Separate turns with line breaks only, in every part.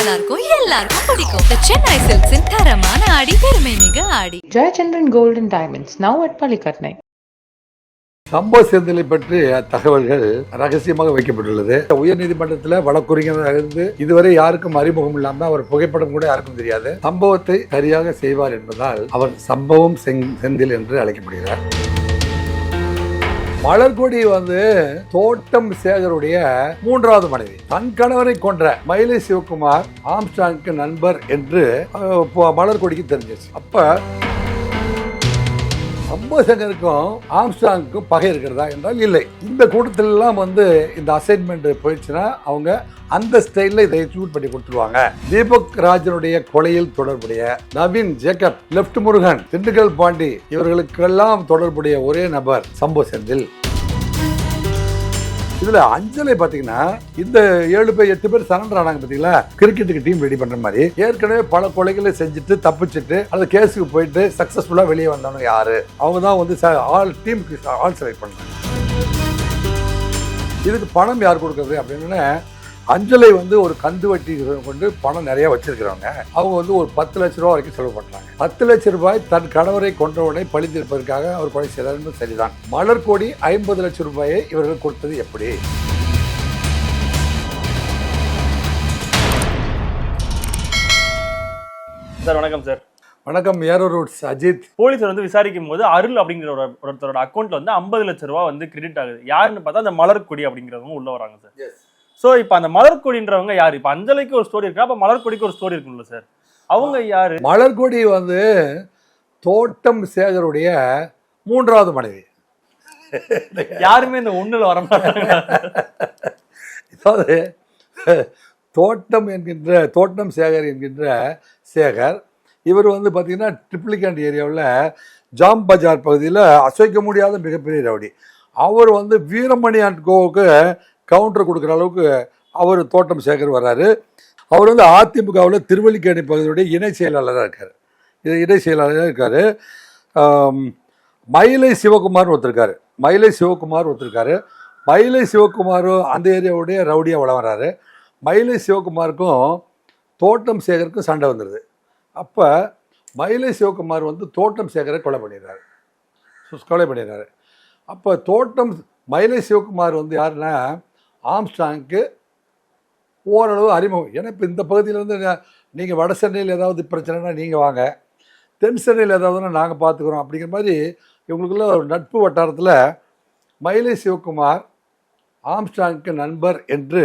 நல்லா இருக்கும் எல்லாருக்கும் பிடிக்கும். சென்னை சில்க்ஸின் தரமான ஆடி பெருமை மிக ஆடி.
Gold and Diamonds, now at Palikatnai.
சம்பவ செந்திலை பற்றிய தகவல்கள் ரகசியமாக வைக்கப்பட்டுள்ளது. உயர்நீதிமன்றத்தில் வழக்குரைஞராக இருந்து இதுவரை யாருக்கும் அறிமுகம் இல்லாம அவர் புகைப்படம் கூட யாருக்கும் தெரியாது. சம்பவத்தை சரியாக செய்வார் என்பதால் அவர் சம்பவம் செந்தில் என்று அழைக்கப்படுகிறார். மலர்கொடி வந்து தோட்டம் சேகருடைய மூன்றாவது மனைவி. தன் கணவரை கொன்ற மயிலை சிவகுமார் ஆம்ஸ்டாங்க்கு நண்பர் என்று இப்போ மலர்கொடிக்கு தெரிஞ்சிச்சு அப்ப சம்பவசங்கருக்கும் ஆம்ஸ்டாங்க்கும் பகை இருக்கிறதா என்றால் இல்லை. இந்த கூட்டத்திலலாம் வந்து இந்த அசைன்மெண்ட் போயிடுச்சுன்னா அவங்க அந்த ஸ்டைலில் இதை எக்ஸிக்யூட் பண்ணி கொடுத்துருவாங்க. தீபக் ராஜனுடைய கொலையில் தொடர்புடைய நவீன் ஜேக்கப் லெப்ட் முருகன் திண்டுக்கல் பாண்டி இவர்களுக்கெல்லாம் தொடர்புடைய ஒரே நபர் சம்பு செந்தில். இதுல அஞ்சலை பாத்தீங்கன்னா இந்த ஏழு பேர் எட்டு பேர் சரண்டர் ஆனாங்க பாத்தீங்களா? கிரிக்கெட்டுக்கு டீம் ரெடி பண்ற மாதிரி. ஏற்கனவே பல கொலைகளை செஞ்சுட்டு தப்பிச்சுட்டு அந்த கேஸுக்கு போயிட்டு சக்சஸ்ஃபுல்லா வெளியே வந்தவங்க யாரு? அவங்க தான் வந்து ச- ஆல் டீமுக்கு ஆல் செலக்ட் பண்றாங்க இதுக்கு பணம் யார் கொடுக்குறது அப்படின்னு அஞ்சலை வந்து ஒரு கந்து வட்டி கொண்டு பணம் நிறைய வச்சிருக்கிறவங்க. அவங்க வந்து ஒரு பத்து லட்ச ரூபா வரைக்கும் செலவு பண்றாங்க. பத்து லட்ச ரூபாய் தன் கணவரை கொன்றவுடனே பழித்திருப்பதற்காக அவர் கொலை செய்தார் என்பது சரிதான். மலர் கோடி ஐம்பது லட்சம் ரூபாயை இவர்கள் கொடுத்தது எப்படி?
சார் வணக்கம் சார்.
வணக்கம் ஏரோ ரூட்ஸ் அஜித்.
போலீஸ் வந்து விசாரிக்கும் போது அருள் அப்படிங்கிற ஒரு ஒருத்தரோட அக்கௌண்ட்ல வந்து ஐம்பது லட்ச ரூபா வந்து கிரெடிட் ஆகுது. யாருன்னு பார்த்தா அந்த மலர்கொடி அப்படிங்கிறவங்க உள்ள வராங்க சார். சோ இப்போ அந்த மலர்கொடின்றவங்க யாரு? இப்போ அஞ்சலிக்கு ஒரு ஸ்டோரி இருக்கா? அப்ப மலர்கொடிக்கு ஒரு ஸ்டோரி இருக்கும்ல சார் அவங்க யாரு?
மலர் கொடி வந்து தோட்டம் சேகருடைய மூன்றாவது மனைவி.
யாருமே இந்த ஒண்ணுல வர மாட்டாங்க.
அதாவது தோட்டம் என்கின்ற தோட்டம் சேகர் என்கின்ற சேகர் இவர் வந்து பார்த்தீங்கன்னா ட்ரிப்ளிகேண்ட் ஏரியாவில் ஜாம் பஜார் பகுதியில் அசைக்க முடியாத மிகப்பெரிய ரவுடி. அவர் வந்து வீரமணி அண்ட் கோவுக்கு கவுண்டர் கொடுக்குற அளவுக்கு அவர் தோட்டம் சேகர் வர்றாரு. அவர் வந்து அதிமுகவில் திருவல்லிக்கேணி பகுதியுடைய இணை செயலாளராக இருக்கார். இது இணை செயலாளராக இருக்கார். மயிலை சிவகுமார்னு ஒருத்தருக்காரு மயிலை சிவகுமார் ஒருத்தருக்காரு மயிலை சிவகுமார் அந்த ஏரியாவுடைய ரவுடியாக வளம் வராரு. மயிலை சிவகுமாருக்கும் தோட்டம் சேகருக்கும் சண்டை வந்துடுது அப்போ மயிலை சிவகுமார் வந்து தோட்டம் சேகரை கொலை பண்ணிடுறாரு. கொலை பண்ணிடுறாரு. அப்போ தோட்டம் மயிலை சிவகுமார் வந்து யாருன்னா ஆம்ஸ்டாங்க்கு ஓரளவு அறிமுகம் ஏன்னா இப்போ இந்த பகுதியில் வந்து நீங்கள் வட சென்னையில் ஏதாவது பிரச்சனைனா நீங்கள் வாங்க. தென் சென்னையில் ஏதாவதுன்னா நாங்கள் பார்த்துக்குறோம் அப்படிங்கிற மாதிரி இவங்களுக்குள்ள ஒரு நட்பு வட்டாரத்தில் மயிலை சிவகுமார் ஆம்ஸ்டாங்க்கு நண்பர் என்று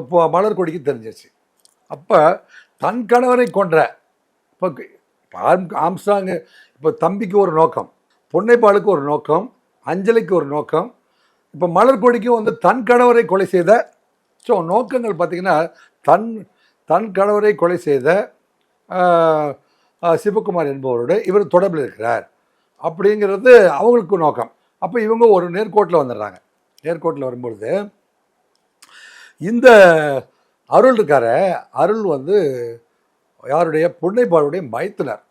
இப்போ மலர்கொடிக்கு தெரிஞ்சிருச்சு. அப்போ தன் கணவரை கொன்ற இப்போ ஆம் ஆம்ஸ்டாங்கு இப்போ தம்பிக்கு ஒரு நோக்கம் பொன்னைப்பாளுக்கு ஒரு நோக்கம் அஞ்சலிக்கு ஒரு நோக்கம் இப்போ மலர்கொடிக்கும் வந்து தன் கணவரை கொலை செய்த ஸோ நோக்கங்கள் பார்த்திங்கன்னா தன் தன் கணவரை கொலை செய்த சிவகுமார் என்பவரோடு இவர் தொடர்பில் இருக்கிறார். அப்படிங்கிறது அவங்களுக்கு நோக்கம். அப்போ இவங்க ஒரு நேர்கோட்டில் வந்துடுறாங்க. நேர்கோட்டில் வரும்பொழுது இந்த அருள் இருக்கார அருள் வந்து யாருடைய புன்னைப்பாளுடைய மைத்துனர்.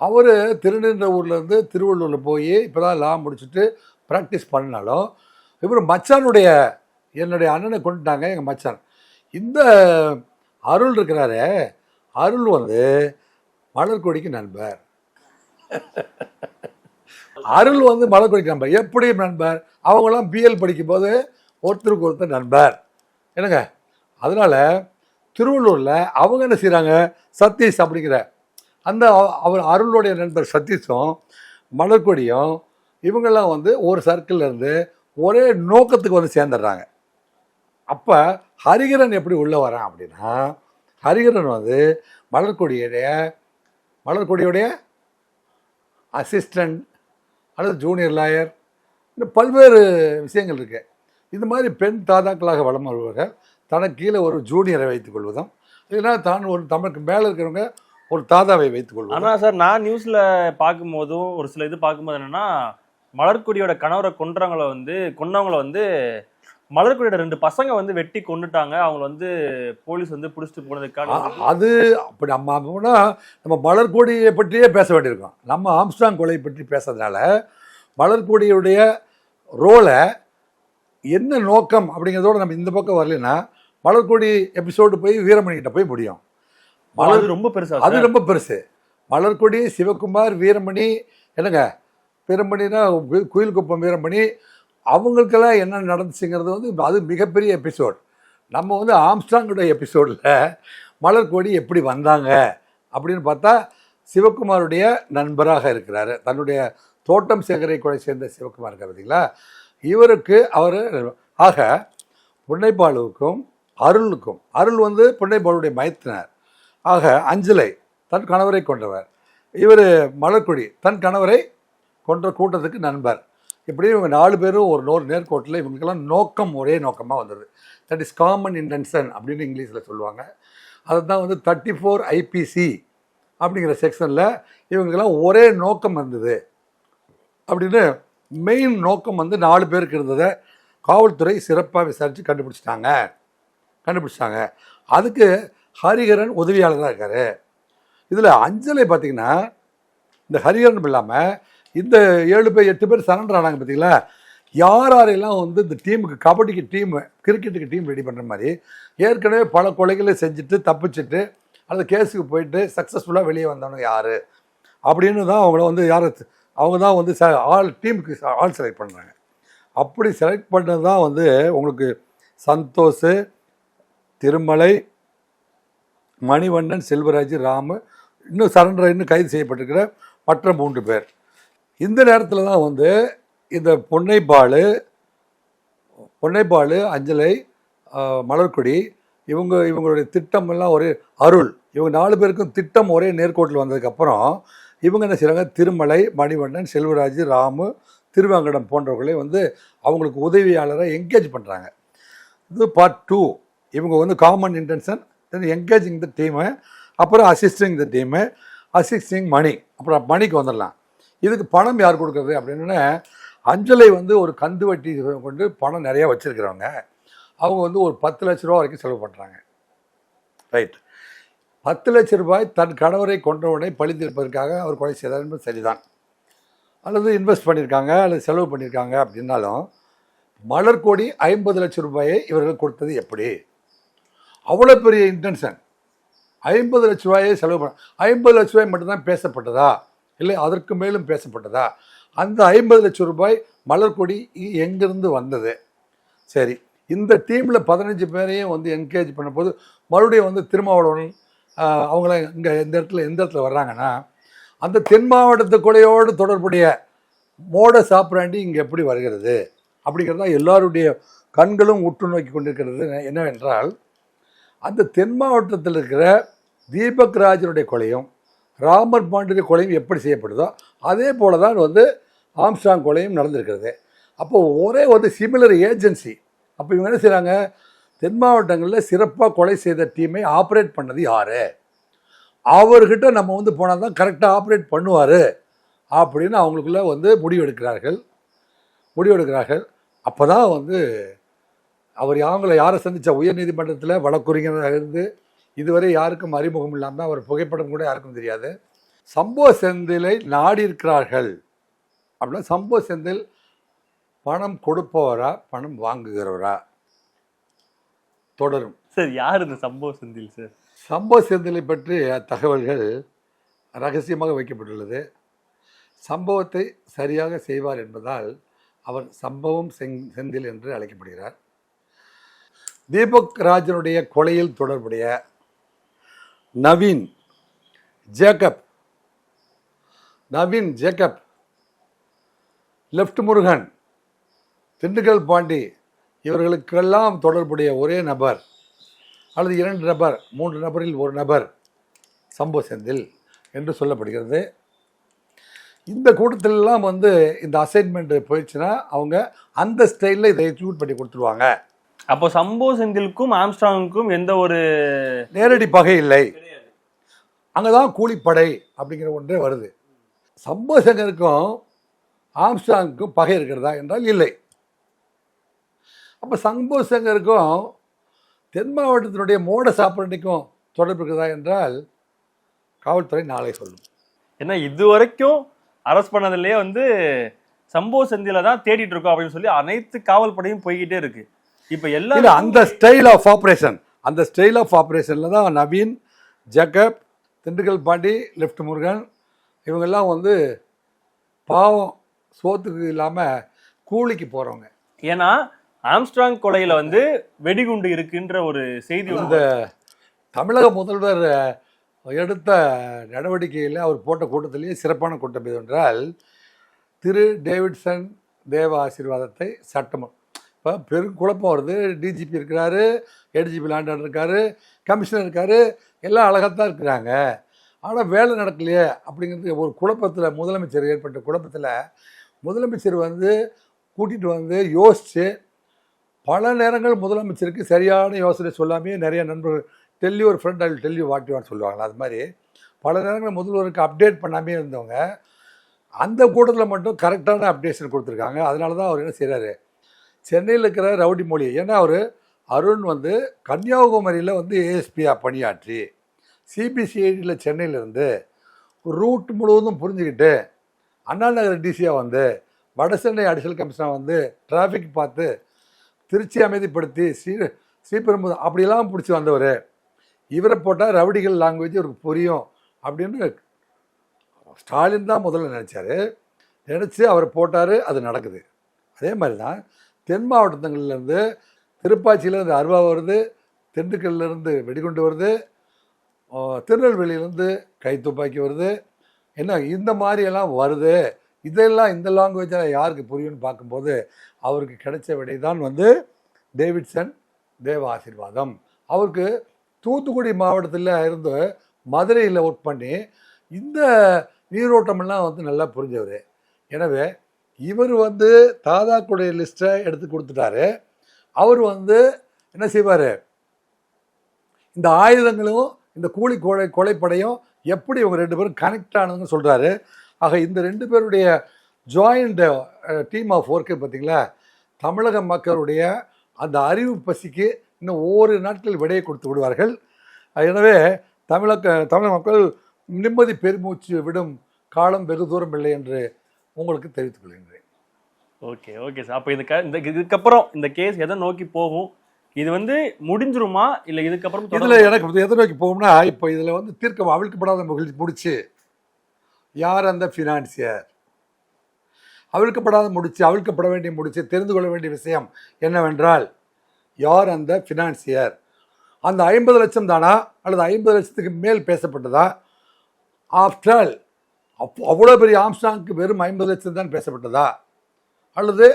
அவர் திருநின்ற ஊர்லேருந்து திருவள்ளூரில் போய் இப்போ தான் லா முடிச்சுட்டு ப்ராக்டிஸ் பண்ணாலும் இவர் மச்சானுடைய என்னுடைய அண்ணனை கொண்டுட்டாங்க எங்கள் மச்சான். இந்த அருள் இருக்கிறாரே அருள் வந்து மலர்கொடிக்கு நண்பர். அருள் வந்து மலர்கொடிக்கு நண்பர். எப்படி நண்பர்? அவங்களாம் பிஎல் படிக்கும்போது ஒருத்தருக்கு ஒருத்தர் நண்பர். என்னங்க? அதனால் திருவள்ளூரில் அவங்க என்ன செய்கிறாங்க சதீஷ் அப்படிங்கிற அந்த அவ- அவர் அருளுடைய நண்பர் சதீஷும் மலர்கொடியும் இவங்கெல்லாம் வந்து ஒரு சர்க்கிள்ல இருந்து ஒரே நோக்கத்துக்கு வந்து சேர்ந்துடுறாங்க. அப்போ ஹரிகரன் எப்படி உள்ளே வரான் அப்படின்னா ஹரிகரன் வந்து மலர்கொடியுடைய மலர்கொடியுடைய அசிஸ்டண்ட் அல்லது ஜூனியர் லாயர் இன்னும் பல்வேறு விஷயங்கள் இருக்கு. இந்த மாதிரி பெண் தாதாக்களாக வளம் வருவார்கள் தனக்கு கீழே ஒரு ஜூனியரை வைத்துக் கொள்வதும் இல்லைன்னா தான் ஒரு தமக்கு மேலே இருக்கிறவங்க ஒரு தாதாவை வைத்துக் கொள்வோம்
ஆனால் சார் நான் நியூஸில் பார்க்கும்போதும் ஒரு சில இது பார்க்கும்போது என்னென்னா மலர்கொடியோட கணவரை கொன்றவங்கள வந்து கொன்னவங்கள வந்து மலர்கொடியோட ரெண்டு பசங்க வந்து வெட்டி கொன்னுட்டாங்க. அவங்க வந்து போலீஸ் வந்து புடிச்சிட்டு போனதுக்கான
அது அப்படி நம்ம அப்படின்னா நம்ம மலர்கொடியை பற்றியே பேச வேண்டியிருக்கோம். நம்ம ஆம்ஸ்டாங் கொலை பற்றி பேசுறதுனால மலர்கொடியுடைய ரோலை என்ன நோக்கம் அப்படிங்கிறதோட நம்ம இந்த பக்கம் வரலைன்னா மலர்கொடி எபிசோடு போய் வீரமணி கிட்ட போய் முடியும். மலர்
ரொம்ப பெருசா
அது ரொம்ப பெருசு. மலர்கொடி சிவகுமார் வீரமணி என்னங்க? வீரமணினா குயில் குயில்குப்பம் வீரமணி அவங்களுக்கெல்லாம் என்ன நடந்துச்சுங்கிறது வந்து அது மிகப்பெரிய எபிசோட். நம்ம வந்து ஆம்ஸ்டாங்கோட எபிசோடில் மலர்கோடி எப்படி வந்தாங்க அப்படின்னு பார்த்தா சிவகுமாருடைய நண்பராக இருக்கிறார். தன்னுடைய தோட்டம் சேகரை கூட சேர்ந்த சிவகுமார் இருக்கார் பார்த்தீங்களா இவருக்கு அவர் ஆக புன்னைப்பாலுவுக்கும் அருளுக்கும் அருள் வந்து புன்னைப்பாலுடைய மைத்தினர். ஆக அஞ்சலை தன் கணவரை கொண்டவர். இவர் மலர்கொடி தன் கணவரை கொன்ற கூட்டத்துக்கு நண்பர். இப்படி இவங்க நாலு பேரும் ஒரு நூறு நேர்கோட்டில் இவங்களுக்கெல்லாம் நோக்கம் ஒரே நோக்கமாக வந்தது. தட் இஸ் காமன் இன்டென்ஷன் அப்படின்னு இங்கிலீஷில் சொல்லுவாங்க. அதுதான் வந்து தேர்ட்டி ஃபோர் ஐபிசி அப்படிங்கிற செக்ஷனில் இவங்களுக்கெல்லாம் ஒரே நோக்கம் இருந்தது. அப்படின்னு மெயின் நோக்கம் வந்து நாலு பேருக்கு இருந்ததை காவல்துறை சிறப்பாக விசாரித்து கண்டுபிடிச்சிட்டாங்க. கண்டுபிடிச்சிட்டாங்க. அதுக்கு ஹரிஹரன் உதவியாளராக இருக்கார். இதில் அஞ்சலை பார்த்தீங்கன்னா இந்த ஹரிஹரன் இல்லாமல் இந்த ஏழு பேர் எட்டு பேர் சரண்டர் ஆனாங்க பார்த்தீங்களா யார் யாரெல்லாம் வந்து இந்த டீமுக்கு கபடிக்கு டீம் கிரிக்கெட்டுக்கு டீம் ரெடி பண்ணுற மாதிரி ஏற்கனவே பல கொலைகளை செஞ்சுட்டு தப்பிச்சுட்டு அல்லது கேஸுக்கு போயிட்டு சக்ஸஸ்ஃபுல்லாக வெளியே வந்தவங்க யார்? அப்படின்னு தான் அவங்கள வந்து யார் அவங்க தான் வந்து ச ஆள் டீமுக்கு ஆள் செலக்ட் பண்ணுறாங்க அப்படி செலக்ட் பண்ணது தான் வந்து உங்களுக்கு சந்தோஷ் திருமலை மணிவண்ணன் செல்வராஜ் ராமு இன்னும் சரண்டர் இன்னும் கைது செய்யப்பட்டிருக்கிற மற்ற மூன்று பேர். இந்த நேரத்தில் தான் வந்து இந்த பொன்னைப்பாலு பொன்னைப்பாலு அஞ்சலை மலர்கொடி இவங்க இவங்களுடைய திட்டம் எல்லாம் ஒரே அருள். இவங்க நாலு பேருக்கும் திட்டம் ஒரே நேர்கோட்டில் வந்ததுக்கப்புறம் இவங்க என்ன செய்கிறாங்க திருமலை மணிவண்ணன் செல்வராஜ் ராமு திருவாங்கடம் போன்றவர்களை வந்து அவங்களுக்கு உதவியாளரை என்கேஜ் பண்ணுறாங்க இது பார்ட் டூ இவங்க வந்து common intention then engaging the team அப்புறம் assisting the team assisting Mani. அப்புறம் மணிக்கு வந்துடலாம். இதுக்கு பணம் யார் கொடுக்குறது அப்படின்னு அஞ்சலை வந்து ஒரு கந்து வட்டி கொண்டு பணம் நிறையா வச்சுருக்கிறவங்க. அவங்க வந்து ஒரு பத்து லட்ச ரூபா வரைக்கும் செலவு பண்ணுறாங்க ரைட். பத்து லட்ச ரூபாய் தன் கணவரை கொன்றவுடனே பழி தீர்ப்பதற்காக அவர் கொலை செய்தார் என்பது சரிதான். அல்லது இன்வெஸ்ட் பண்ணியிருக்காங்க அல்லது செலவு பண்ணியிருக்காங்க அப்படின்னாலும் மலர் கோடி ஐம்பது லட்சம் ரூபாயை இவர்கள் கொடுத்தது எப்படி? அவ்வளோ பெரிய இன்டென்ஷன் ஐம்பது லட்ச ரூபாயை செலவு பண்ண ஐம்பது லட்ச ரூபாய் மட்டும்தான் பேசப்பட்டதா? இல்லை அதற்கு மேலும் பேசப்பட்டதா? அந்த ஐம்பது லட்சம் ரூபாய் மலர்கொடி எங்கேருந்து வந்தது? சரி இந்த டீமில் பதினஞ்சு பேரையும் வந்து என்கேஜ் பண்ணும்போது மறுபடியும் வந்து திருமாவளவன் அவங்கள இங்கே இந்த இடத்துல எந்த இடத்துல வர்றாங்கன்னா அந்த தென் மாவட்டத்து கொலையோடு தொடர்புடைய மோட சாப்பிடாண்டி இங்கே எப்படி வருகிறது? அப்படிங்கிறதா எல்லாருடைய கண்களும் உற்று நோக்கி கொண்டிருக்கிறது என்னவென்றால் அந்த தென் மாவட்டத்தில் இருக்கிற தீபக் ராஜனுடைய கொலையும் ராமர் பாண்டிய கொலையும் எப்படி செய்யப்படுதோ அதே போல தான் வந்து ஆம்ஸ்டாங் கொலையும் நடந்திருக்கிறது. அப்போ ஒரே வந்து சிமிலர் ஏஜென்சி அப்போ இவங்க என்ன செய்கிறாங்க தென் மாவட்டங்களில் சிறப்பாக கொலை செய்த டீமை ஆப்ரேட் பண்ணது யார்? அவர்கிட்ட நம்ம வந்து போனால் தான் கரெக்டாக ஆப்ரேட் பண்ணுவார் அப்படின்னு அவங்களுக்குள்ள வந்து முடிவெடுக்கிறார்கள். முடிவெடுக்கிறார்கள். அப்போ தான் வந்து அவர் அவங்கள யாரை சந்தித்த உயர்நீதிமன்றத்தில் வழக்குரைஞராக இருந்து இதுவரை யாருக்கும் அறிமுகம் இல்லாமல் அவர் புகைப்படம் கூட யாருக்கும் தெரியாது. சம்போ செந்திலை நாடி இருக்கிறார்கள் அப்படின்னா சம்போ செந்தில் பணம் கொடுப்பவரா பணம் வாங்குகிறவரா? தொடரும்.
சார் யார் இந்த சம்பவ செந்தில் சார்?
சம்போ செந்திலை பற்றிய தகவல்கள் ரகசியமாக வைக்கப்பட்டுள்ளது. சம்பவத்தை சரியாக செய்வார் என்பதால் அவர் சம்பவம் செங் செந்தில் என்று அழைக்கப்படுகிறார். தீபக் ராஜனுடைய கொலையில் தொடர்புடைய Naveen Jacob. Naveen Jacob. Left Murugan Dindigul Pandi. இவர்களுக்கெல்லாம் தொடர்புடைய ஒரே நபர் அல்லது இரண்டு நபர் மூன்று நபரில் ஒரு நபர் சம்பு செந்தில் என்று சொல்லப்படுகிறது. இந்த கூட்டத்திலெல்லாம் வந்து இந்த அசைன்மெண்ட் போயிடுச்சுன்னா அவங்க அந்த ஸ்டைலில் இதை எக்ஸிக்யூட் பண்ணி கொடுத்துருவாங்க.
அப்போ சம்பவ செந்திலுக்கும் ஆம்ஸ்ட்ராங்குக்கும் எந்த ஒரு
நேரடி பகை இல்லை. அங்கே தான் கூலிப்படை அப்படிங்கிற ஒன்றே வருது. சம்போ சங்கருக்கும் ஆம்ஸ்டாங்குக்கும் பகை இருக்கிறதா என்றால் இல்லை. அப்போ சம்போ சங்கருக்கும் தென் மாவட்டத்தினுடைய மோட சாப்பிட்றதுக்கும் தொடர்பு இருக்கிறதா என்றால் காவல்துறை நாளை சொல்லும்.
ஏன்னா இது வரைக்கும் அரெஸ்ட் பண்ணதுலயே வந்து சம்பவ செந்தில தான் தேடிட்டு இருக்கோம் அப்படின்னு சொல்லி அனைத்து காவல் படையும் போய்கிட்டே இருக்கு. இப்ப
இல்ல
எல்லாரும்
அந்த ஸ்டைல் ஆஃப் ஆப்ரேஷன் அந்த ஸ்டைல் ஆஃப் ஆப்ரேஷனில் தான் நவீன் ஜக்கப் திண்டுக்கல் பாண்டி லெஃப்ட் முருகன் இவங்கெல்லாம் வந்து பாவம் சோத்துக்கு இல்லாமல் கூலிக்கு போகிறவங்க
ஏன்னா ஆம்ஸ்ட்ராங் கொலையில வந்து வெடிகுண்டு இருக்குன்ற ஒரு செய்தி
இந்த
வந்து
தமிழக முதல்வர் எடுத்த நடவடிக்கையில் அவர் போட்ட கூட்டத்திலேயே சிறப்பான கூட்டம் எது என்றால் திரு டேவிட்சன் தேவ ஆசீர்வாதத்தை சட்டம் இப்போ பெரும் குழப்பம் வருது. டிஜிபி இருக்கிறாரு ஏடிஜிபி லாண்டர் இருக்காரு கமிஷனர் இருக்காரு எல்லாம் அழகாக தான் இருக்கிறாங்க. ஆனால் வேலை நடக்கலையே அப்படிங்கிறது ஒரு குழப்பத்தில் முதலமைச்சர் ஏற்பட்ட குழப்பத்தில் முதலமைச்சர் வந்து கூட்டிகிட்டு வந்து யோசித்து பல நேரங்கள் முதலமைச்சருக்கு சரியான யோசனை சொல்லாமே நிறைய நண்பர்கள் டெல்லி ஒரு ஃப்ரெண்ட் அல் டெல்லி வாட்டிவான்னு சொல்லுவாங்களா அது மாதிரி. பல நேரங்கள் முதல்வருக்கு அப்டேட் பண்ணாமே இருந்தவங்க அந்த கூட்டத்தில் மட்டும் கரெக்டான அப்டேஷன் கொடுத்துருக்காங்க. அதனால தான் அவர் என்ன செய்கிறாரு சென்னையில் இருக்கிற ரவுடி மொழி. ஏன்னா அவர் அருண் வந்து கன்னியாகுமரியில் வந்து ஏஎஸ்பியாக பணியாற்றி சிபிசிஐடியில் சென்னையிலேருந்து ரூட் முழுவதும் புரிஞ்சுக்கிட்டு அண்ணா நகர் டிசியாக வந்து வட சென்னை அடிஷனல் கமிஷனாக வந்து டிராஃபிக் பார்த்து திருச்சி அமைதிப்படுத்தி ஸ்ரீ ஸ்ரீபெரும்புதம் அப்படிலாம் பிடிச்சி வந்தவர். இவரை போட்டால் ரவுடிகள் லாங்குவேஜ் இவருக்கு புரியும் அப்படின்னு ஸ்டாலின் தான் முதல்ல நினச்சாரு. நினச்சி அவர் போட்டார் அது நடக்குது. அதே மாதிரி தான் தென் மாவட்டங்கள்லேருந்து திருப்பாச்சியிலேருந்து அருவா வருது திண்டுக்கல்லேருந்து வெடிகுண்டு வருது திருநெல்வேலியிலேருந்து கை துப்பாக்கி வருது. என்ன இந்த மாதிரியெல்லாம் வருது. இதெல்லாம் இந்த லாங்குவேஜில் யாருக்கு புரியும்னு பார்க்கும்போது அவருக்கு கிடைச்ச விடை தான் வந்து டேவிட்சன் தேவ ஆசீர்வாதம் அவருக்கு தூத்துக்குடி மாவட்டத்தில் இருந்து மதுரையில் ஒர்க் பண்ணி இந்த நீரோட்டமெல்லாம் வந்து நல்லா புரிஞ்சவர். எனவே இவர் வந்து தாதாக்குடைய லிஸ்ட்டை எடுத்து கொடுத்துட்டாரு. அவர் வந்து என்ன செய்வார்? இந்த ஆயுதங்களும் இந்த கூலி கொலை கொலைப்படையும் எப்படி இவங்க ரெண்டு பேரும் கனெக்ட் ஆனதுன்னு சொல்கிறாரு ஆக இந்த ரெண்டு பேருடைய ஜாயிண்ட் டீம் ஆஃப் ஒர்க்கு பார்த்தீங்களா தமிழக மக்களுடைய அந்த அறிவு பசிக்கு இன்னும் ஒவ்வொரு நாட்களில் விடையை கொடுத்து விடுவார்கள். எனவே தமிழக தமிழக மக்கள் நிம்மதி பெருமூச்சு விடும் காலம் வெகு தூரம் இல்லை என்று உங்களுக்கு தெரிவித்துக் கொள்கின்றேன்.
ஓகே ஓகே சார் அப்ப இதுக்கு இந்த இதுக்கப்புறம் இந்த கேஸ் எதை நோக்கி போகும்? இது வந்து முடிஞ்சிருமா? இல்ல இதுக்கப்புறம்
இதில்? எனக்கு எதை நோக்கி போகும்னா இப்போ இதில் வந்து தீர்க்க அவிழ்க்கப்படாத முடிச்சு. யார் அந்த ஃபினான்சியர் அவிழ்க்கப்படாத முடிச்சு அவிழ்க்கப்பட வேண்டிய முடிச்சு தெரிந்து கொள்ள வேண்டிய விஷயம் என்னவென்றால் யார் அந்த ஃபினான்சியர் அந்த ஐம்பது லட்சம் தானா? அல்லது ஐம்பது லட்சத்துக்கு மேல் பேசப்பட்டதா? ஆஃப்டர் ஆல் அப்போ அவ்வளோ பெரிய ஆம்ஸ்டாங்க்கு வெறும் ஐம்பது லட்சம் தான் பேசப்பட்டதா? அல்லது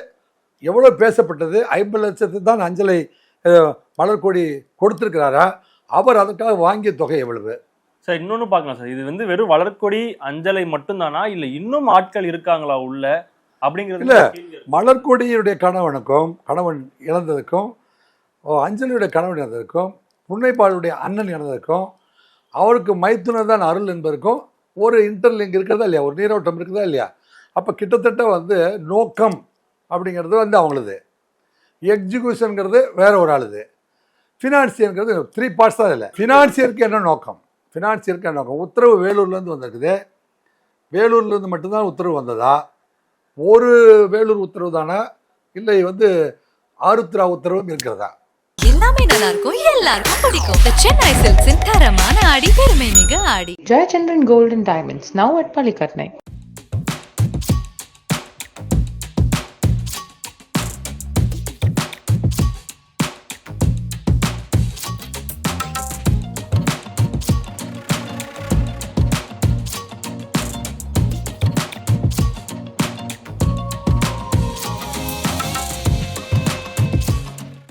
எவ்வளோ பேசப்பட்டது? ஐம்பது லட்சத்துக்கு தான் அஞ்சலை மலர்கொடி கொடுத்துருக்கிறாரா? அவர் அதற்காக வாங்கிய தொகை எவ்வளவு?
சார் இன்னொன்னு பார்க்கலாம் சார். இது வந்து வெறும் வளர்க்கொடி அஞ்சலை மட்டும்தானா? இல்ல இன்னும் ஆட்கள் இருக்காங்களா உள்ள? அப்படிங்கிறது
இல்ல. மலர்கொடியுடைய கணவனுக்கும் கணவன் இழந்ததுக்கும் அஞ்சலியுடைய கணவன் இறந்ததுக்கும் புன்னைப்பாளுடைய அண்ணன் இறந்ததுக்கும் அவருக்கு மைத்துனர் தான் அருள் என்பதற்கும் ஒரு இன்டர்லிங்க் இருக்கிறதா இல்லையா? ஒரு நீரோட்டம் இருக்குதா இல்லையா? அப்போ கிட்டத்தட்ட வந்து நோக்கம் அப்படிங்கிறது வந்து அவங்களுது. எக்ஸிக்யூஷனுங்கிறது வேற ஒரு ஆளுது. ஃபினான்சியருங்கிறது த்ரீ பார்ட்ஸ் தான் இல்லை ஃபினான்சியருக்கு என்ன நோக்கம்? ஃபினான்சியருக்கு என்ன நோக்கம்? உத்தரவு வேலூர்லேருந்து வந்திருக்குது. வேலூர்லேருந்து மட்டும்தான் உத்தரவு வந்ததா? ஒரு வேலூர் உத்தரவு தானா? இல்லை வந்து ஆருத்ரா உத்தரவும் இருக்கிறதா?
எல்லாமே நல்லா இருக்கும் எல்லாருக்கும் பிடிக்கும். சென்னை சில்க்ஸின் தரமான ஆடி பெருமை மிக ஆடி.
Jayachandran golden diamonds now at பள்ளிக்கட்னை